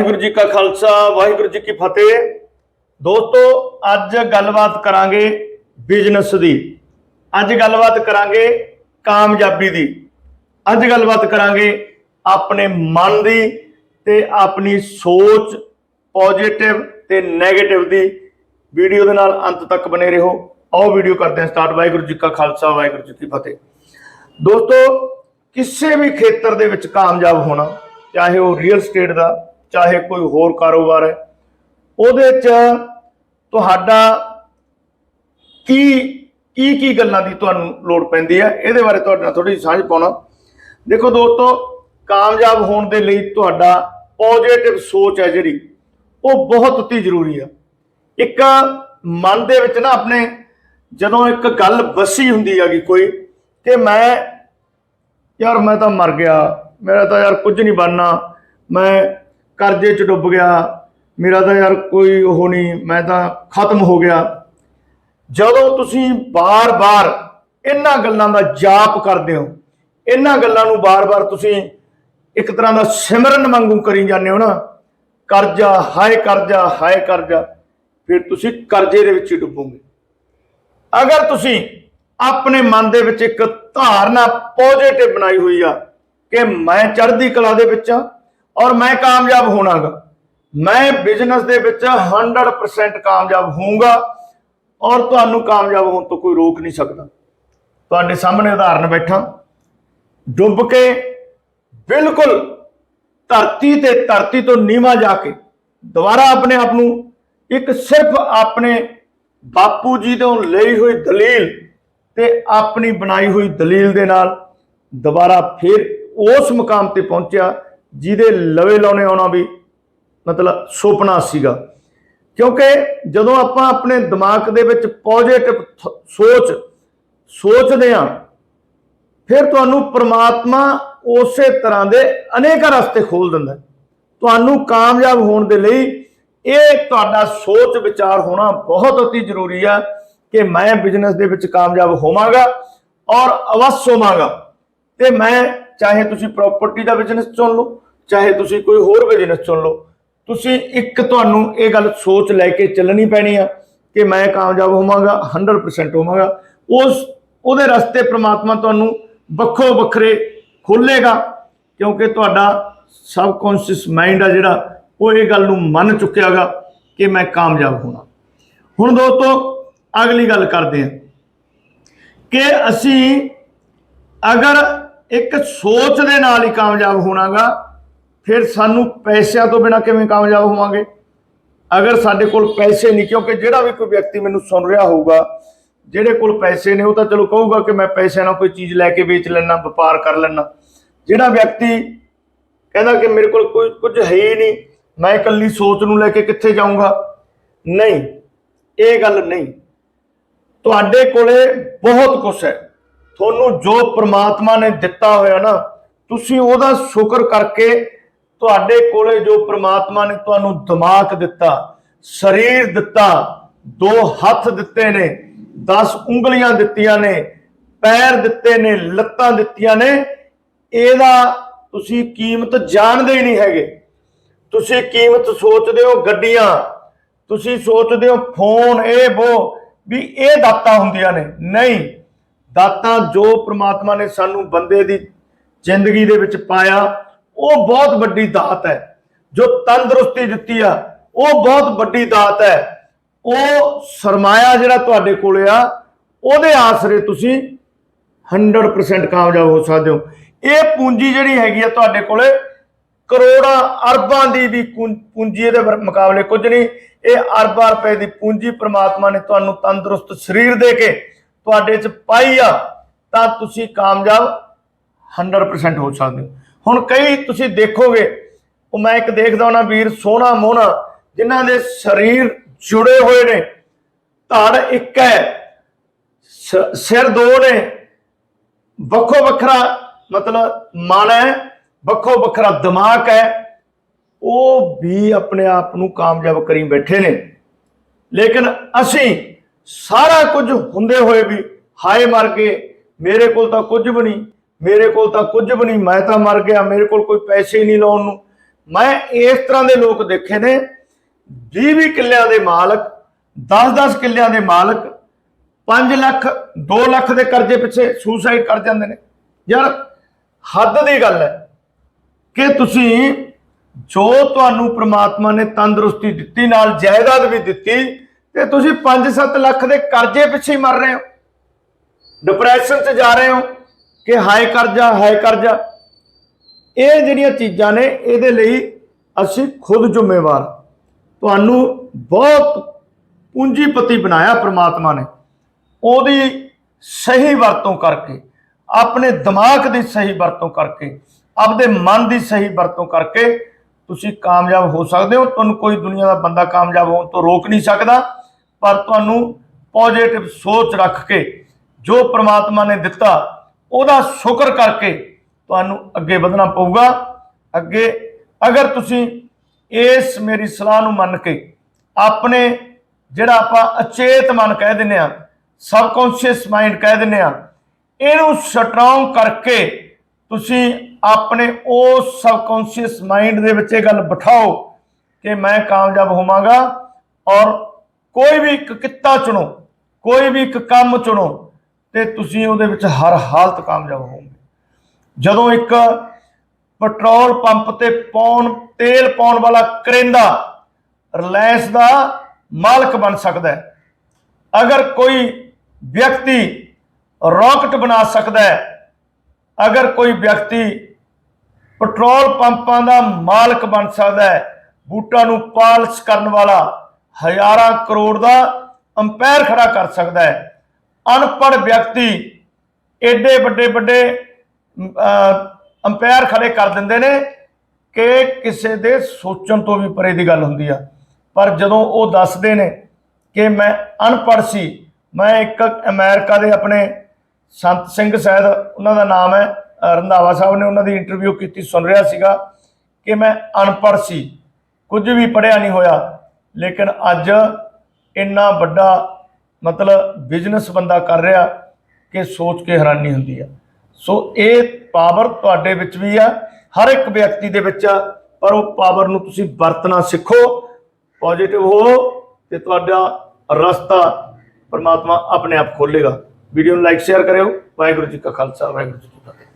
ਵਾਹਿਗੁਰੂ ਜੀ ਕਾ ਖਾਲਸਾ, ਵਾਹਿਗੁਰੂ ਜੀ ਕੀ ਫਤਿਹ। ਦੋਸਤੋ, ਅੱਜ ਗੱਲਬਾਤ ਕਰਾਂਗੇ ਬਿਜ਼ਨਸ ਦੀ। ਅੱਜ ਗੱਲਬਾਤ ਕਰਾਂਗੇ ਕਾਮਯਾਬੀ ਦੀ। ਅੱਜ ਗੱਲਬਾਤ ਕਰਾਂਗੇ ਆਪਣੇ ਮਨ ਦੀ ਤੇ ਆਪਣੀ ਸੋਚ ਪੋਜ਼ਿਟਿਵ ਤੇ 네ਗੇਟਿਵ ਦੀ। ਵੀਡੀਓ ਦੇ ਨਾਲ ਅੰਤ ਤੱਕ ਬਨੇ ਰਹੋ। ਆਓ ਵੀਡੀਓ ਕਰਦੇ ਹਾਂ ਸਟਾਰਟ। ਵਾਹਿਗੁਰੂ ਜੀ ਕਾ ਖਾਲਸਾ, ਵਾਹਿਗੁਰੂ ਜੀ ਕੀ ਫਤਿਹ। ਦੋਸਤੋ, ਕਿਸੇ ਵੀ ਖੇਤਰ ਦੇ ਵਿੱਚ ਕਾਮਯਾਬ ਹੋਣਾ, ਚਾਹੇ ਉਹ ਰੀਅਲ ਸਟੇਟ ਦਾ ਚਾਹੇ ਕੋਈ ਹੋਰ ਕਾਰੋਬਾਰ ਹੈ, ਉਹਦੇ 'ਚ ਤੁਹਾਡਾ ਕੀ ਕੀ ਕੀ ਗੱਲਾਂ ਦੀ ਤੁਹਾਨੂੰ ਲੋੜ ਪੈਂਦੀ ਹੈ? ਇਹਦੇ ਬਾਰੇ ਤੁਹਾਡੇ ਨਾਲ ਥੋੜੀ ਸਾਂਝ ਪਾਉਣਾ। ਦੇਖੋ ਦੋਸਤੋ, ਕਾਮਯਾਬ ਹੋਣ ਦੇ ਲਈ ਤੁਹਾਡਾ ਪੋਜ਼ਿਟਿਵ ਸੋਚ ਹੈ ਜਿਹੜੀ, ਉਹ ਬਹੁਤ ਹੀ ਜ਼ਰੂਰੀ ਆ ਇੱਕ ਮਨ ਦੇ ਵਿੱਚ ਨਾ ਆਪਣੇ ਜਦੋਂ ਇੱਕ ਗੱਲ ਵਸੀ ਹੁੰਦੀ ਹੈਗੀ ਕੋਈ, ਕਿ ਮੈਂ, ਯਾਰ ਮੈਂ ਤਾਂ ਮਰ ਗਿਆ, ਮੇਰਾ ਤਾਂ ਯਾਰ ਕੁਝ ਨਹੀਂ ਬਣਨਾ, ਮੈਂ ਕਰਜ਼ੇ 'ਚ ਡੁੱਬ ਗਿਆ। ਮੇਰਾ ਤਾਂ ਯਾਰ ਕੋਈ ਉਹ ਨਹੀਂ, ਮੈਂ ਤਾਂ ਖਤਮ ਹੋ ਗਿਆ। ਜਦੋਂ ਤੁਸੀਂ ਬਾਰ-ਬਾਰ ਇਹਨਾਂ ਗੱਲਾਂ ਦਾ ਜਾਪ ਕਰਦੇ ਹੋ, ਇਹਨਾਂ ਗੱਲਾਂ ਨੂੰ ਬਾਰ-ਬਾਰ ਤੁਸੀਂ ਇੱਕ ਤਰ੍ਹਾਂ ਦਾ ਸਿਮਰਨ ਵਾਂਗੂ ਕਰੀ ਜਾਂਦੇ ਹੋ ਨਾ, ਕਰਜ਼ਾ, ਹਾਏ ਕਰਜ਼ਾ ਹਾਏ ਕਰਜ਼ਾ, ਫਿਰ ਤੁਸੀਂ ਕਰਜ਼ੇ ਦੇ ਵਿੱਚ ਹੀ ਡੁੱਬੋਗੇ। ਅਗਰ ਤੁਸੀਂ ਆਪਣੇ ਮਨ ਦੇ ਵਿੱਚ ਇੱਕ ਧਾਰਨਾ ਪੋਜ਼ਿਟਿਵ ਬਣਾਈ ਹੋਈ ਆ ਕਿ ਮੈਂ ਚੜ੍ਹਦੀ ਕਲਾ ਦੇ ਵਿੱਚ ਆ ਔਰ ਮੈਂ ਕਾਮਯਾਬ ਹੋਣਾਗਾ। ਮੈਂ ਬਿਜ਼ਨਸ ਦੇ ਵਿੱਚ 100% ਕਾਮਯਾਬ ਹੋਊਂਗਾ ਔਰ ਤੁਹਾਨੂੰ ਕਾਮਯਾਬ ਹੋਣ ਤੋਂ ਕੋਈ ਰੋਕ ਨਹੀਂ ਸਕਦਾ। ਤੁਹਾਡੇ ਸਾਹਮਣੇ ਉਦਾਹਰਨ ਬੈਠਾ। ਡੁੱਬ ਕੇ ਬਿਲਕੁਲ ਧਰਤੀ ਤੇ ਧਰਤੀ ਤੋਂ ਨੀਵਾ ਜਾ ਕੇ ਦੁਬਾਰਾ ਆਪਣੇ ਆਪ ਨੂੰ ਇੱਕ ਸਿਰਫ ਆਪਣੇ ਬਾਪੂ ਜੀ ਤੋਂ ਲਈ ਹੋਈ ਦਲੀਲ ਤੇ ਆਪਣੀ ਬਣਾਈ ਹੋਈ ਦਲੀਲ ਦੇ ਨਾਲ ਦੁਬਾਰਾ ਫਿਰ ਉਸ ਮੁਕਾਮ ਤੇ ਪਹੁੰਚਿਆ ਜਿਹਦੇ ਲਵੇ ਲਾਉਣੇ ਆਉਣਾ ਵੀ ਮਤਲਬ ਸੁਪਨਾ ਸੀਗਾ। ਕਿਉਂਕਿ ਜਦੋਂ ਆਪਾਂ ਆਪਣੇ ਦਿਮਾਗ ਦੇ ਵਿੱਚ ਪੋਜ਼ਿਟਿਵ ਸੋਚ, ਸੋਚਦੇ ਹਾਂ, ਫਿਰ ਤੁਹਾਨੂੰ ਪ੍ਰਮਾਤਮਾ ਉਸੇ ਤਰ੍ਹਾਂ ਦੇ ਅਨੇਕਾਂ ਰਸਤੇ ਖੋਲ ਦਿੰਦਾ ਤੁਹਾਨੂੰ ਕਾਮਯਾਬ ਹੋਣ ਦੇ ਲਈ ਇਹ ਤੁਹਾਡਾ ਸੋਚ ਵਿਚਾਰ ਹੋਣਾ ਬਹੁਤ ਅਤੀ ਜ਼ਰੂਰੀ ਆ ਕਿ ਮੈਂ ਬਿਜ਼ਨਸ ਦੇ ਵਿੱਚ ਕਾਮਯਾਬ ਹੋਵਾਂਗਾ ਔਰ ਅਵਸ਼ ਹੋਵਾਂਗਾ। ਤੇ ਮੈਂ ਚਾਹੇ ਤੁਸੀਂ ਪ੍ਰਾਪਰਟੀ ਦਾ ਬਿਜ਼ਨਸ ਚੁਣ ਲਓ, ਚਾਹੇ ਤੁਸੀਂ ਕੋਈ ਹੋਰ ਬਿਜ਼ਨਸ ਚੁਣ ਲਓ, ਤੁਸੀਂ ਇੱਕ ਤੁਹਾਨੂੰ ਇਹ ਗੱਲ ਸੋਚ ਲੈ ਕੇ ਚੱਲਣੀ ਪੈਣੀ ਆ ਕਿ ਮੈਂ ਕਾਮਯਾਬ ਹੋਵਾਂਗਾ 100% ਹੋਵਾਂਗਾ। ਉਸ, ਉਹਦੇ ਰਸਤੇ ਪ੍ਰਮਾਤਮਾ ਤੁਹਾਨੂੰ ਵੱਖੋ ਵੱਖਰੇ ਖੋਲੇਗਾ ਕਿਉਂਕਿ ਤੁਹਾਡਾ ਸਬਕੌਂਸ਼ੀਅਸ ਮਾਈਂਡ ਆ ਜਿਹੜਾ, ਉਹ ਇਹ ਗੱਲ ਨੂੰ ਮੰਨ ਚੁੱਕਿਆਗਾ ਕਿ ਮੈਂ ਕਾਮਯਾਬ ਹੋਣਾ ਹੁਣ ਦੋਸਤੋ, ਅਗਲੀ ਗੱਲ ਕਰਦੇ ਹਾਂ ਕਿ ਅਸੀਂ ਅਗਰ ਇੱਕ ਸੋਚ ਦੇ ਨਾਲ ਹੀ ਕਾਮਯਾਬ ਹੋਣਾਗਾ, ਫਿਰ ਸਾਨੂੰ ਪੈਸਿਆਂ ਤੋਂ ਬਿਨਾ ਕਿਵੇਂ ਕਾਮਯਾਬ ਹੋਵਾਂਗੇ? ਅਗਰ ਸਾਡੇ ਕੋਲ ਪੈਸੇ ਨਹੀਂ, ਕਿਉਂਕਿ ਜਿਹੜਾ ਵੀ ਕੋਈ ਵਿਅਕਤੀ ਮੈਨੂੰ ਸੁਣ ਰਿਹਾ ਹੋਊਗਾ, ਜਿਹੜੇ ਕੋਲ ਪੈਸੇ ਨੇ, ਉਹ ਤਾਂ ਚਲੋ ਕਹੂਗਾ ਕਿ ਮੈਂ ਪੈਸਿਆਂ ਨਾਲ ਕੋਈ ਚੀਜ਼ ਲੈ ਕੇ ਵੇਚ ਲੈਣਾ ਵਪਾਰ ਕਰ ਲੈਣਾ ਜਿਹੜਾ ਵਿਅਕਤੀ ਕਹਿੰਦਾ ਕਿ ਮੇਰੇ ਕੋਲ ਕੋਈ, ਕੁਝ ਹੈ ਹੀ ਨਹੀਂ, ਮੈਂ ਇਕੱਲੀ ਸੋਚ ਨੂੰ ਲੈ ਕੇ ਕਿੱਥੇ ਜਾਊਂਗਾ? ਨਹੀਂ, ਇਹ ਗੱਲ ਨਹੀਂ। ਤੁਹਾਡੇ ਕੋਲੇ ਬਹੁਤ ਕੁਝ ਹੈ। ਤੁਹਾਨੂੰ ਜੋ ਪ੍ਰਮਾਤਮਾ ਨੇ ਦਿੱਤਾ ਹੋਇਆ ਨਾ, ਤੁਸੀਂ ਉਹਦਾ ਸ਼ੁਕਰ ਕਰਕੇ ਤੁਹਾਡੇ ਕੋਲੇ ਜੋ ਪ੍ਰਮਾਤਮਾ ਨੇ ਤੁਹਾਨੂੰ ਦਿਮਾਗ ਦਿੱਤਾ, ਸਰੀਰ ਦਿੱਤਾ, ਦੋ ਹੱਥ ਦਿੱਤੇ ਨੇ 10 ਉਂਗਲੀਆਂ ਦਿੱਤੀਆਂ ਨੇ, ਪੈਰ ਦਿੱਤੇ ਨੇ, ਲੱਤਾਂ ਦਿੱਤੀਆਂ ਨੇ, ਇਹਦਾ ਤੁਸੀਂ ਕੀਮਤ ਜਾਣਦੇ ਹੀ ਨਹੀਂ ਹੈਗੇ। ਤੁਸੀਂ ਕੀਮਤ ਸੋਚਦੇ ਹੋ ਗੱਡੀਆਂ, ਤੁਸੀਂ ਸੋਚਦੇ ਹੋ ਫੋਨ, ਇਹ ਉਹ ਵੀ ਇਹ ਦਾਤਾਂ ਹੁੰਦੀਆਂ ਨੇ। ਨਹੀਂ ਦਾਤਾਂ ਜੋ ਪ੍ਰਮਾਤਮਾ ਨੇ ਸਾਨੂੰ ਬੰਦੇ ਦੀ ਜ਼ਿੰਦਗੀ ਦੇ ਵਿੱਚ ਪਾਇਆ, ਉਹ ਬਹੁਤ ਵੱਡੀ ਦਾਤ ਹੈ। ਜੋ ਤੰਦਰੁਸਤੀ ਦਿੱਤੀ ਆ, ਉਹ ਬਹੁਤ ਵੱਡੀ ਦਾਤ ਹੈ। ਉਹ ਸਰਮਾਇਆ ਜਿਹੜਾ ਤੁਹਾਡੇ ਕੋਲੇ ਆ, ਉਹਦੇ ਆਸਰੇ ਤੁਸੀਂ 100% ਕਾਮਯਾਬ ਹੋ ਸਕਦੇ ਹੋ। ਇਹ ਪੂੰਜੀ ਜਿਹੜੀ ਹੈਗੀ ਆ ਤੁਹਾਡੇ ਕੋਲੇ, ਕਰੋੜਾਂ ਅਰਬਾਂ ਦੀ ਵੀ ਪੂੰਜੀ ਇਹਦੇ ਮੁਕਾਬਲੇ ਕੁਝ ਨਹੀਂ। ਇਹ ਅਰਬਾਂ ਰੁਪਏ ਦੀ ਪੂੰਜੀ ਪ੍ਰਮਾਤਮਾ ਨੇ ਤੁਹਾਨੂੰ ਤੰਦਰੁਸਤ ਸਰੀਰ ਦੇ ਕੇ ਤੁਹਾਡੇ 'ਚ ਪਾਈ ਆ, ਤਾਂ ਤੁਸੀਂ ਕਾਮਯਾਬ 100% ਹੋ ਸਕਦੇ ਹੋ। ਹੁਣ ਕਈ ਤੁਸੀਂ ਦੇਖੋਗੇ, ਉਹ ਮੈਂ ਇੱਕ ਦੇਖਦਾ ਹਾਂ ਵੀਰ, ਸੋਹਣਾ ਮੋਹਣਾ, ਜਿਨ੍ਹਾਂ ਦੇ ਸਰੀਰ ਜੁੜੇ ਹੋਏ ਨੇ, ਧੜ ਇੱਕ ਹੈ ਸਿਰ ਦੋ ਨੇ, ਵੱਖੋ ਵੱਖਰਾ ਮਤਲਬ ਮਨ ਹੈ, ਵੱਖੋ ਵੱਖਰਾ ਦਿਮਾਗ ਹੈ, ਉਹ ਵੀ ਆਪਣੇ ਆਪ ਨੂੰ ਕਾਮਯਾਬ ਕਰੀ ਬੈਠੇ ਨੇ। ਲੇਕਿਨ ਅਸੀਂ ਸਾਰਾ ਕੁਝ ਹੁੰਦੇ ਹੋਏ ਵੀ ਹਾਏ ਮਰ ਗਏ, ਮੇਰੇ ਕੋਲ ਤਾਂ ਕੁਝ ਵੀ ਨਹੀਂ, ਮੇਰੇ ਕੋਲ ਤਾਂ ਕੁਝ ਵੀ ਨਹੀਂ, ਮੈਂ ਤਾਂ ਮਰ ਗਿਆ, ਮੇਰੇ ਕੋਲ ਕੋਈ ਪੈਸੇ ਹੀ ਨਹੀਂ ਲਾਉਣ ਨੂੰ। ਮੈਂ ਇਸ ਤਰ੍ਹਾਂ ਦੇ ਲੋਕ ਦੇਖੇ ਨੇ 20-20 ਕਿੱਲਿਆਂ ਦੇ ਮਾਲਕ 10-10 ਕਿੱਲਿਆਂ ਦੇ ਮਾਲਕ 5 ਲੱਖ 2 ਲੱਖ ਦੇ ਕਰਜ਼ੇ ਪਿੱਛੇ ਸੁਸਾਈਡ ਕਰ ਜਾਂਦੇ ਨੇ। ਯਾਰ, ਹੱਦ ਦੀ ਗੱਲ ਹੈ ਕਿ ਤੁਸੀਂ ਜੋ ਤੁਹਾਨੂੰ ਪ੍ਰਮਾਤਮਾ ਨੇ ਤੰਦਰੁਸਤੀ ਦਿੱਤੀ, ਨਾਲ ਜਾਇਦਾਦ ਵੀ ਦਿੱਤੀ ਤੇ ਤੁਸੀਂ 5-7 ਲੱਖ ਦੇ ਕਰਜ਼ੇ ਪਿੱਛੇ ਹੀ ਮਰ ਰਹੇ ਹੋ। ਡਿਪਰੈਸ਼ਨ 'ਚ ਜਾ ਰਹੇ ਹੋ ਕਿ ਹਾਏ ਕਰਜ਼ਾ ਹਾਏ ਕਰਜ਼ਾ। ਇਹ ਜਿਹੜੀਆਂ ਚੀਜ਼ਾਂ ਨੇ, ਇਹਦੇ ਲਈ ਅਸੀਂ ਖੁਦ ਜ਼ਿੰਮੇਵਾਰ। ਤੁਹਾਨੂੰ ਬਹੁਤ ਪੂੰਜੀਪਤੀ ਬਣਾਇਆ ਪ੍ਰਮਾਤਮਾ ਨੇ। ਉਹਦੀ ਸਹੀ ਵਰਤੋਂ ਕਰਕੇ, ਆਪਣੇ ਦਿਮਾਗ ਦੀ ਸਹੀ ਵਰਤੋਂ ਕਰਕੇ, ਆਪਦੇ ਮਨ ਦੀ ਸਹੀ ਵਰਤੋਂ ਕਰਕੇ ਤੁਸੀਂ ਕਾਮਯਾਬ ਹੋ ਸਕਦੇ ਹੋ। ਤੁਹਾਨੂੰ ਕੋਈ ਦੁਨੀਆ ਦਾ ਬੰਦਾ ਕਾਮਯਾਬ ਹੋਣ ਤੋਂ ਰੋਕ ਨਹੀਂ ਸਕਦਾ। ਪਰ ਤੁਹਾਨੂੰ ਪੋਜ਼ਿਟਿਵ ਸੋਚ ਰੱਖ ਕੇ ਜੋ ਪ੍ਰਮਾਤਮਾ ਨੇ ਦਿੱਤਾ, ਉਹਦਾ ਸ਼ੁਕਰ ਕਰਕੇ ਤੁਹਾਨੂੰ ਅੱਗੇ ਵਧਣਾ ਪਊਗਾ। ਅੱਗੇ ਅਗਰ ਤੁਸੀਂ ਇਸ ਮੇਰੀ ਸਲਾਹ ਨੂੰ ਮੰਨ ਕੇ ਆਪਣੇ ਜਿਹੜਾ ਆਪਾਂ ਅਚੇਤ ਮਨ ਕਹਿ ਦਿੰਨੇ ਆ ਸਬਕੌਂਸ਼ੀਅਸ ਮਾਈਂਡ ਕਹਿ ਦਿੰਨੇ ਆ ਇਹਨੂੰ ਸਟਰੋਂਗ ਕਰਕੇ ਤੁਸੀਂ ਆਪਣੇ ਉਸ ਸਬਕੌਂਸ਼ੀਅਸ ਮਾਈਂਡ ਦੇ ਵਿੱਚ ਇਹ ਗੱਲ ਬਿਠਾਓ ਕਿ ਮੈਂ ਕਾਮਯਾਬ ਹੋਵਾਂਗਾ ਔਰ ਕੋਈ ਵੀ ਇੱਕ ਕਿੱਤਾ ਚੁਣੋ, ਕੋਈ ਵੀ ਇੱਕ ਕੰਮ ਚੁਣੋ, ਤੇ ਤੁਸੀਂ ਉਹਦੇ ਵਿੱਚ ਹਰ ਹਾਲਤ ਕਾਮਯਾਬ ਹੋਵੋਗੇ। ਜਦੋਂ ਇੱਕ ਪੈਟਰੋਲ ਪੰਪ ਤੇ ਪਾਉਣ ਤੇਲ ਪਾਉਣ ਵਾਲਾ ਕਰੇਂਦਾ, ਰਿਲਾਇੰਸ ਦਾ ਮਾਲਕ ਬਣ ਸਕਦਾ ਹੈ। ਅਗਰ ਕੋਈ ਵਿਅਕਤੀ ਰਾਕਟ ਬਣਾ ਸਕਦਾ ਹੈ, ਅਗਰ ਕੋਈ ਵਿਅਕਤੀ ਪੈਟਰੋਲ ਪੰਪਾਂ ਦਾ ਮਾਲਕ ਬਣ ਸਕਦਾ ਹੈ, ਬੂਟਾਂ ਨੂੰ ਪਾਲਸ਼ ਕਰਨ ਵਾਲਾ ਹਜ਼ਾਰਾਂ ਕਰੋੜ ਦਾ ਅੰਪਾਇਰ ਖੜਾ ਕਰ ਸਕਦਾ ਹੈ। ਅਨਪੜ੍ਹ ਵਿਅਕਤੀ ਏਡੇ ਵੱਡੇ ਵੱਡੇ ਅੰਪਾਇਰ ਖੜੇ ਕਰ ਦਿੰਦੇ ਨੇ ਕਿ ਕਿਸੇ ਦੇ ਸੋਚਣ ਤੋਂ ਵੀ ਪਰੇ ਦੀ ਗੱਲ ਹੁੰਦੀ ਆ। ਪਰ ਜਦੋਂ ਉਹ ਦੱਸਦੇ ਨੇ ਕਿ ਮੈਂ ਅਨਪੜ੍ਹ ਸੀ, ਮੈਂ ਇੱਕ ਅਮਰੀਕਾ ਦੇ ਆਪਣੇ ਸੰਤ ਸਿੰਘ ਸਹਿਦ, ਉਹਨਾਂ ਦਾ ਨਾਮ ਹੈ ਰੰਧਾਵਾ ਸਾਹਿਬ ਨੇ ਉਹਨਾਂ ਦੀ ਇੰਟਰਵਿਊ ਕੀਤੀ, ਸੁਣ ਰਿਹਾ ਸੀਗਾ ਕਿ ਮੈਂ ਅਨਪੜ੍ਹ ਸੀ। ਕੁਝ ਵੀ ਪੜਿਆ ਨਹੀਂ ਹੋਇਆ। ਲੇਕਿਨ ਅੱਜ ਇੰਨਾ ਵੱਡਾ ਮਤਲਬ ਬਿਜ਼ਨਸ ਬੰਦਾ ਕਰ ਰਿਹਾ ਕਿ ਸੋਚ ਕੇ ਹੈਰਾਨੀ ਹੁੰਦੀ ਆ। ਸੋ ਇਹ ਪਾਵਰ ਤੁਹਾਡੇ ਵਿੱਚ ਵੀ ਆ, ਹਰ ਇੱਕ ਵਿਅਕਤੀ ਦੇ ਵਿੱਚ ਆ, ਪਰ ਉਹ ਪਾਵਰ ਨੂੰ ਤੁਸੀਂ ਵਰਤਣਾ ਸਿੱਖੋ ਪੋਜ਼ਿਟਿਵ ਹੋ ਤੇ ਤੁਹਾਡਾ ਰਸਤਾ ਪਰਮਾਤਮਾ ਆਪਣੇ ਆਪ ਖੋਲੇਗਾ ਵੀਡੀਓ ਨੂੰ ਲਾਈਕ ਸ਼ੇਅਰ ਕਰਿਓ। ਵਾਹਿਗੁਰੂ ਜੀ ਕਾ ਖਾਲਸਾ, ਵਾਹਿਗੁਰੂ ਜੀ ਕੀ ਫਤਿਹ।